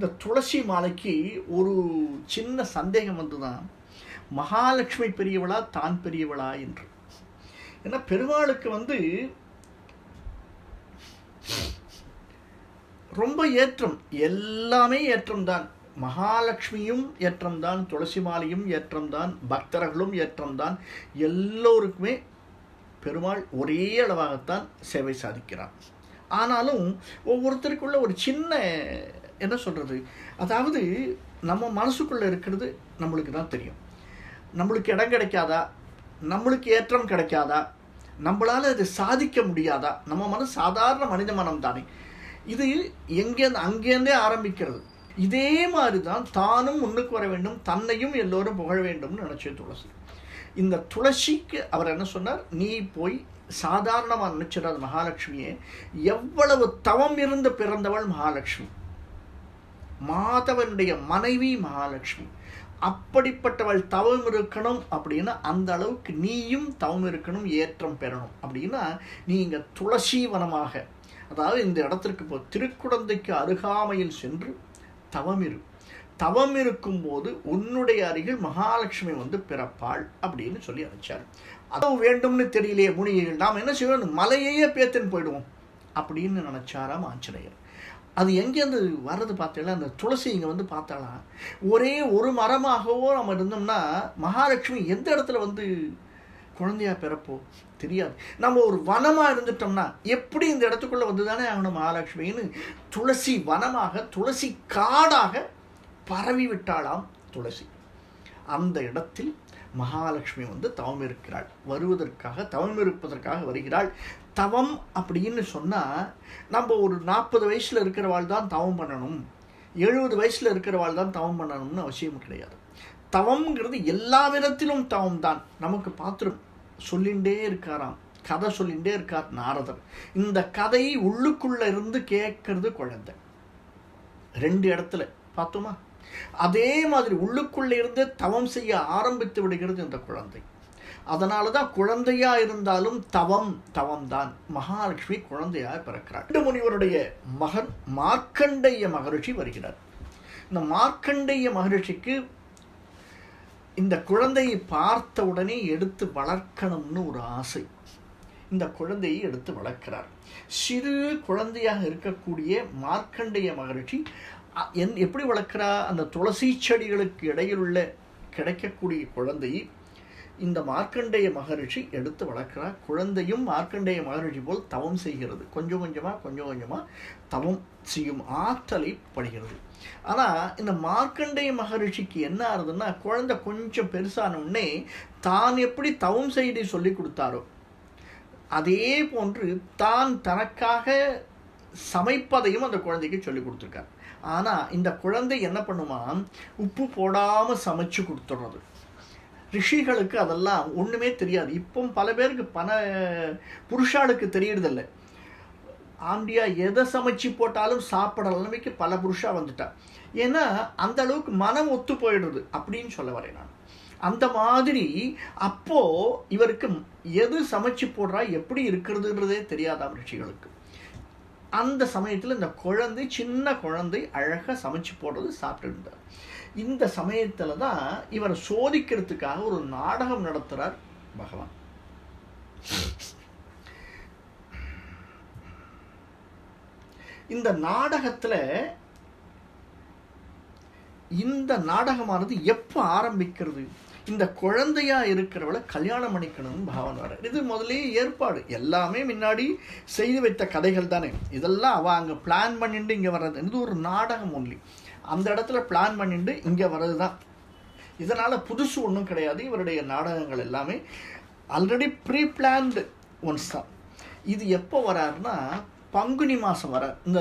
இந்த துளசி மாலைக்கு ஒரு சின்ன சந்தேகம் வந்துதான். மகாலட்சுமி பெரியவளா தான் பெரியவளா என்று. ஏன்னா பெருமாளுக்கு வந்து ரொம்ப ஏற்றம். எல்லாமே ஏற்றம்தான். மகாலட்சுமியும் ஏற்றம்தான் துளசி மாலையும் ஏற்றம்தான் பக்தர்களும் ஏற்றம்தான். எல்லோருக்குமே பெருமாள் ஒரே அளவாகத்தான் சேவை சாதிக்கிறான் ஆனாலும் ஒவ்வொருத்தருக்குள்ள ஒரு சின்ன என்ன சொல்கிறது அதாவது நம்ம மனசுக்குள்ளே இருக்கிறது நம்மளுக்கு தான் தெரியும். நம்மளுக்கு இடம் கிடைக்காதா? நம்மளுக்கு ஏற்றம் கிடைக்காதா? நம்மளால் அது சாதிக்க முடியாதா? நம்ம மனம் சாதாரண மனித மனம் தானே. இது எங்கேருந்து அங்கேருந்தே ஆரம்பிக்கிறது. இதே மாதிரி தான் தானும் முன்னுக்கு வர வேண்டும் தன்னையும் எல்லோரும் புகழ வேண்டும்னு நினச்ச துளசி. இந்த துளசிக்கு அவர் என்ன சொன்னார்? நீ போய் சாதாரணமாக நினச்சிடாத மகாலட்சுமியே. எவ்வளவு தவம் இருந்து பிறந்தவள் மகாலட்சுமி. மாதவனுடைய மனைவி மகாலட்சுமி. அப்படிப்பட்டவள் தவம் இருக்கணும் அப்படின்னா அந்த அளவுக்கு நீயும் தவம் இருக்கணும் ஏற்றம் பெறணும். அப்படின்னா நீங்கள் துளசீவனமாக அதாவது இந்த இடத்திற்கு இப்போ திருக்குடந்தைக்கு அருகாமையில் சென்று தவம் இரு. தவம் இருக்கும்போது உன்னுடைய அருகில் மகாலட்சுமி வந்து பிறப்பாள் அப்படின்னு சொல்லி அனுப்பிச்சார். அதுவும் வேண்டும்னு தெரியலையே முனிகள் நாம் என்ன செய்வோம் மலையையே பேத்துன்னு போயிடுவோம் அப்படின்னு நினச்சாராம் ஆஞ்சநேயர். அது எங்கேருந்து வர்றது பார்த்தீங்கன்னா அந்த துளசி இங்கே வந்து பார்த்தாலாம் ஒரே ஒரு மரமாகவோ நம்ம இருந்தோம்னா மகாலட்சுமி எந்த இடத்துல வந்து குழந்தையா பிறப்போ தெரியாது. நம்ம ஒரு வனமாக இருந்துட்டோம்னா எப்படி இந்த இடத்துக்குள்ளே வந்து தானே ஆகணும் மகாலட்சுமின்னு துளசி வனமாக துளசி காடாக பரவி விட்டாளாம் துளசி. அந்த இடத்தில் மகாலட்சுமி வந்து தவம் இருக்கிறாள் வருவதற்காக தவம் இருப்பதற்காக வருகிறாள். தவம் அப்படின்னு சொன்னால் நம்ம ஒரு நாற்பது வயசில் இருக்கிறவாள் தான் தவம் பண்ணணும். எழுபது வயசில் இருக்கிறவாள் தான் தவம் பண்ணணும்னு அவசியம் கிடையாது. தவம்ங்கிறது எல்லா விதத்திலும் தவம் தான். நமக்கு பாத்திரம் சொல்லிகிட்டே இருக்காராம். கதை சொல்லிகிட்டே இருக்கார் நாரதர். இந்த கதையை உள்ளுக்குள்ளே இருந்து கேட்கறது குழந்தை. ரெண்டு இடத்துல. பார்த்தோமா அதே மாதிரி உள்ளுக்குள்ளே இருந்து தவம் செய்ய ஆரம்பித்து விடுகிறது இந்த குழந்தை. அதனால தான் குழந்தையா இருந்தாலும் தவம் தவம் தான் மகாலட்சுமி குழந்தையாக பிறக்கிறார் ரெண்டு முனிவருடைய மகன் மார்க்கண்டேய மகரிஷி வருகிறார். இந்த மார்க்கண்டேய மகரிஷிக்கு இந்த குழந்தையை பார்த்த உடனே எடுத்து வளர்க்கணும்னு ஒரு ஆசை. இந்த குழந்தையை எடுத்து வளர்க்கிறார். சிறு குழந்தையாக இருக்கக்கூடிய மார்க்கண்டைய மகரிஷி அ- என் எப்படி வளர்க்கிறா அந்த துளசி செடிகளுக்கு இடையில் உள்ள கிடைக்கக்கூடிய குழந்தையை இந்த மார்க்கண்டேய மகரிஷி எடுத்து வளர்க்கிறார். குழந்தையும் மார்க்கண்டேய மகரிஷி போல் தவம் செய்கிறது. கொஞ்சம் கொஞ்சமாக கொஞ்சம் கொஞ்சமாக தவம் செய்யும் ஆற்றலை படுகிறது. ஆனால் இந்த மார்க்கண்டேய மகரிஷிக்கு என்ன ஆகுதுன்னா குழந்தை கொஞ்சம் பெருசான உடனே தான் எப்படி தவம் செய்தி சொல்லி கொடுத்தாரோ அதே போன்று தான் தனக்காக சமைப்பதையும் அந்த குழந்தைக்கு சொல்லி கொடுத்துருக்கார். ஆனால் இந்த குழந்தை என்ன பண்ணுமா? உப்பு போடாமல் சமைச்சு கொடுத்துட்றது. ரிஷிகளுக்கு அதெல்லாம் ஒன்றுமே தெரியாது. இப்போ பல பேருக்கு பல புருஷாளுக்கு தெரியறதில்ல. ஆண்டியா எதை சமைச்சு போட்டாலும் சாப்பிட நிலைமைக்கு பல புருஷா வந்துட்டா. ஏன்னா அந்த அளவுக்கு மனம் ஒத்து போயிடுறது அப்படின்னு சொல்ல வரேன் நான். அந்த மாதிரி அப்போது இவருக்கு எது சமைச்சு போடுறா எப்படி இருக்கிறதுன்றதே தெரியாதாம் ரிஷிகளுக்கு. அந்த சமயத்தில் இந்த குழந்தை சின்ன குழந்தை அழகாக சமைச்சு போடுறது சாப்பிட்டு இருந்தார். இந்த சமயத்தில் தான் இவரை சோதிக்கிறதுக்காக ஒரு நாடகம் நடத்துகிறார் பகவான். இந்த நாடகத்தில் இந்த நாடகமானது எப்போ ஆரம்பிக்கிறது? இந்த குழந்தையா இருக்கிறவளை கல்யாணம் பண்ணிக்கணும்னு பாவன் வர இது முதலே ஏற்பாடு. எல்லாமே முன்னாடி செய்து வைத்த கதைகள் தானே. இதெல்லாம் அவ அங்கே பிளான் பண்ணிட்டு இங்கே வர்றது. இது ஒரு நாடகம் ஒன்லி அந்த இடத்துல பிளான் பண்ணிட்டு இங்கே வர்றது தான் இதனால் புதுசு ஒன்றும் கிடையாது. இவருடைய நாடகங்கள் எல்லாமே ஆல்ரெடி ப்ரீ பிளான்டு ஒன்ஸ் தான். இது எப்போ வராருன்னா பங்குனி மாதம் வர இந்த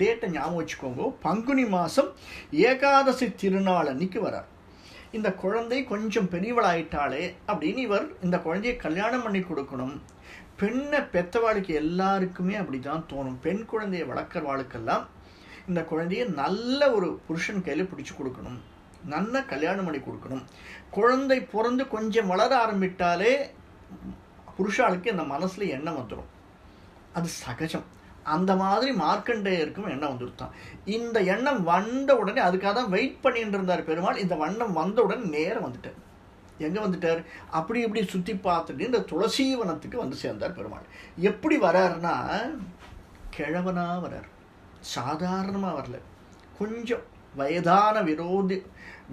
டேட்டை ஞாபகம் வச்சுக்கோங்க. பங்குனி மாதம் ஏகாதசி திருநாள் அன்னைக்கு வரார். இந்த குழந்தை கொஞ்சம் பெரியவளாயிட்டாளே அப்படின்னு இவர் இந்த குழந்தையை கல்யாணம் பண்ணி கொடுக்கணும். பெண்ணை பெத்தவாளுக்கு எல்லாருக்குமே அப்படி தான் தோணும். பெண் குழந்தையை வளர்க்குறவாளுக்கெல்லாம் இந்த குழந்தையை நல்ல ஒரு புருஷன் கையில் பிடிச்சி கொடுக்கணும். நல்ல கல்யாணம் பண்ணி கொடுக்கணும். குழந்தை பிறந்து கொஞ்சம் வளர ஆரம்பிட்டாலே புருஷாளுக்கு இந்த மனசில் எண்ணம் வந்துடும் அது சகஜம். அந்த மாதிரி மார்க்கண்டேயருக்கும் எண்ணம் வந்துருத்தான். இந்த எண்ணம் வந்த உடனே அதுக்காக தான் வெயிட் பண்ணிட்டு இருந்தார் பெருமாள். இந்த வண்ணம் வந்த உடனே நேரம் வந்துட்டார். எங்கே வந்துட்டார்? அப்படி இப்படி சுற்றி பார்த்துட்டு இந்த துளசீவனத்துக்கு வந்து சேர்ந்தார் பெருமாள். எப்படி வராருன்னா கிழவனாக வரார். சாதாரணமாக வரல. கொஞ்சம் வயதான விரோதி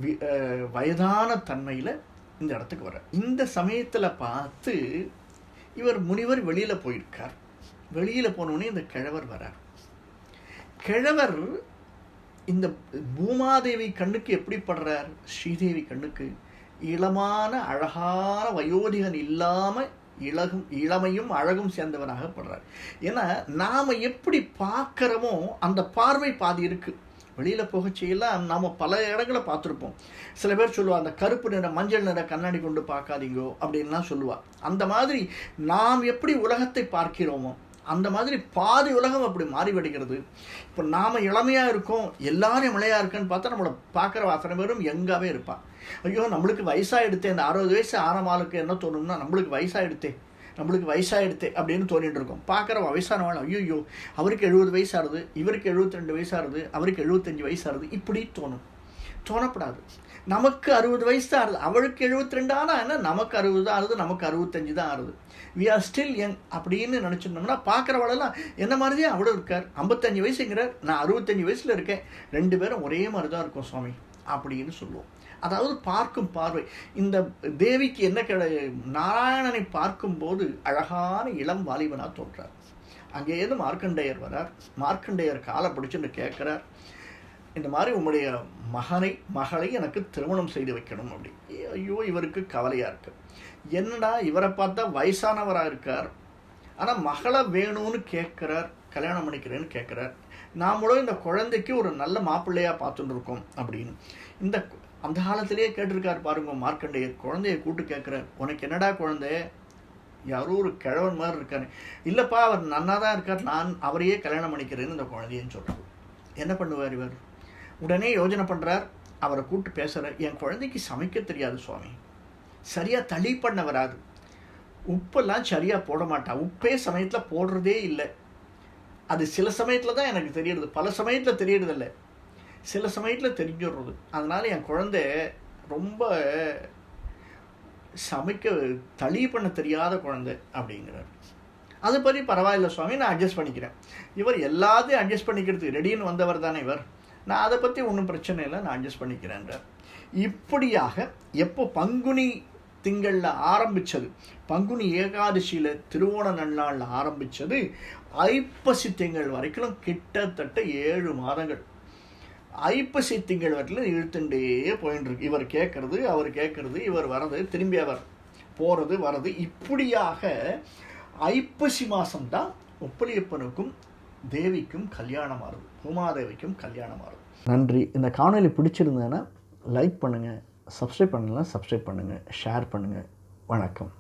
வி- வயதான தன்மையில் இந்த இடத்துக்கு வர இந்த சமயத்தில் பார்த்து இவர் முனிவர் வெளியில் போயிருக்கார். வெளியில் போனோடனே இந்த கிழவர் வரார் கிழவர் இந்த பூமாதேவி கண்ணுக்கு எப்படி படுறார்? ஸ்ரீதேவி கண்ணுக்கு இளமான அழகான வயோதிகன் இல்லாமல் இளகும் இளமையும் அழகும் சேர்ந்தவனாக படுறார். ஏன்னா நாம் எப்படி பார்க்குறோமோ அந்த பார்வை பாதி இருக்குது வெளியில் போகச்செல்லாம் நாம் பல இடங்களை பார்த்துருப்போம். சில பேர் சொல்லுவாள் அந்த கருப்பு நிற மஞ்சள் நிற கண்ணாடி கொண்டு பார்க்காதீங்கோ அப்படின்லாம் சொல்லுவா. அந்த மாதிரி நாம் எப்படி உலகத்தை பார்க்கிறோமோ அந்த மாதிரி பாதி உலகம் அப்படி மாறி வடிக்கிறது இப்போ நாம் இளமையாக இருக்கோம் எல்லாரும் இளையாக இருக்குன்னு பார்த்தா நம்மளை பார்க்குற அத்தனை பேரும் எங்காவே இருப்பான் ஐயோ நம்மளுக்கு வயசாகிடுத்தே இந்த அறுபது வயசு ஆனமாளுக்கு என்ன தோணும்னா நம்மளுக்கு வயசாகிடுத்தே நம்மளுக்கு வயசாகிடுத்து அப்படின்னு தோணிட்டு இருக்கோம். பார்க்குற வயசானவள் ஐயோ அவருக்கு எழுபது வயசாகுது இவருக்கு எழுபத்தி ரெண்டு வயசாகுது அவருக்கு எழுபத்தஞ்சு வயசாகுது இப்படி தோணும். தோணப்படாது. நமக்கு அறுபது வயசு தான் ஆறுது அவளுக்கு எழுபத்தி ரெண்டு ஆனால் என்ன? நமக்கு அறுபது தான் ஆகுது நமக்கு அறுபத்தஞ்சு தான் ஆகுது. வி ஆர் ஸ்டில் யங் அப்படின்னு நினச்சிருந்தோம்னா பார்க்குறவளெல்லாம் என்ன மாதிரியே அவ்வளோ இருக்கார். ஐம்பத்தஞ்சு வயசுங்கிறார். நான் அறுபத்தஞ்சு வயசில் இருக்கேன். ரெண்டு பேரும் ஒரே மாதிரி தான் இருக்கும் சுவாமி அப்படின்னு சொல்லுவோம். அதாவது பார்க்கும் பார்வை. இந்த தேவிக்கு என்ன கிடை நாராயணனை பார்க்கும்போது அழகான இளம் வாலிபனாக தோன்றார். அங்கேயிருந்து மார்க்கண்டேயர் வரார். மார்க்கண்டேயர் காலை பிடிச்சுன்னு கேட்குறார். இந்த மாதிரி உங்களுடைய மகனை மகளை எனக்கு திருமணம் செய்து வைக்கணும் அப்படி. ஐயோ இவருக்கு கவலையாக இருக்கு. என்னடா இவரை பார்த்தா வயசானவராக இருக்கார்? ஆனால் மகளை வேணும்னு கேட்குறார் கல்யாணம் பண்ணிக்கிறேன்னு கேட்குறார். நாமளும் இந்த குழந்தைக்கு ஒரு நல்ல மாப்பிள்ளையாக பார்த்துட்டு இருக்கோம் அப்படின்னு. இந்த அந்த காலத்திலேயே கேட்டிருக்கார் பாருங்க மார்க்கண்டையர். குழந்தைய கூட்டு கேட்குறார் உனக்கு என்னடா குழந்தை? யாரோ ஒரு கிழவன் மாதிரி இருக்காரு இல்லைப்பா அவர் நன்னா தான் இருக்கார். நான் அவரையே கல்யாணம் பண்ணிக்கிறேன்னு இந்த குழந்தையன்னு சொல்கிறார் என்ன பண்ணுவார் இவர்? உடனே யோஜனை பண்ணுறார் அவரை கூப்பிட்டு பேசுகிறார் என் குழந்தைக்கு சமைக்க தெரியாது சுவாமி. சரியாக தளி பண்ண வராது. உப்பெல்லாம் சரியாக போட மாட்டா. உப்பே சமயத்தில் போடுறதே இல்லை. அது சில சமயத்தில் தான் எனக்கு தெரியுது பல சமயத்தில் தெரியறதில்ல சில சமயத்தில் தெரிஞ்சிடுறது. அதனால் என் குழந்தை ரொம்ப சமைக்க தளி பண்ண தெரியாத குழந்தை அப்படிங்கிறார். அது பற்றி பரவாயில்ல சுவாமி. நான் அட்ஜஸ்ட் பண்ணிக்கிறேன். இவர் எல்லாத்தையும் அட்ஜஸ்ட் பண்ணிக்கிறதுக்கு ரெடின்னு வந்தவர் தானே இவர். நான் அதை பற்றி ஒன்றும் பிரச்சனை இல்லை நான் அட்ஜஸ்ட் பண்ணிக்கிறேன்றார். இப்படியாக எப்போ பங்குனி திங்களில் ஆரம்பித்தது பங்குனி ஏகாதசியில் திருவோண நன்னாளில் ஆரம்பித்தது ஐப்பசி திங்கள் வரைக்கும் கிட்டத்தட்ட ஏழு மாதங்கள். ஐப்பசி திங்கள் வரைக்கும் இழுத்துண்டே போயின்னு இருக்கு இவர் கேட்குறது அவர் கேட்குறது இவர் வர்றது திரும்பி அவர் போகிறது வர்றது. இப்படியாக ஐப்பசி மாதம்தான் ஒப்பளியப்பனுக்கும் தேவிக்கும் கல்யாணம் ஆகுது பூமாதேவிக்கும் கல்யாணம் ஆகுது நன்றி. இந்த காணொலி பிடிச்சிருந்தேன்னா லைக் பண்ணுங்கள் சப்ஸ்கிரைப் பண்ணலாம் சப்ஸ்கிரைப் பண்ணுங்கள் ஷேர் பண்ணுங்கள் வணக்கம்.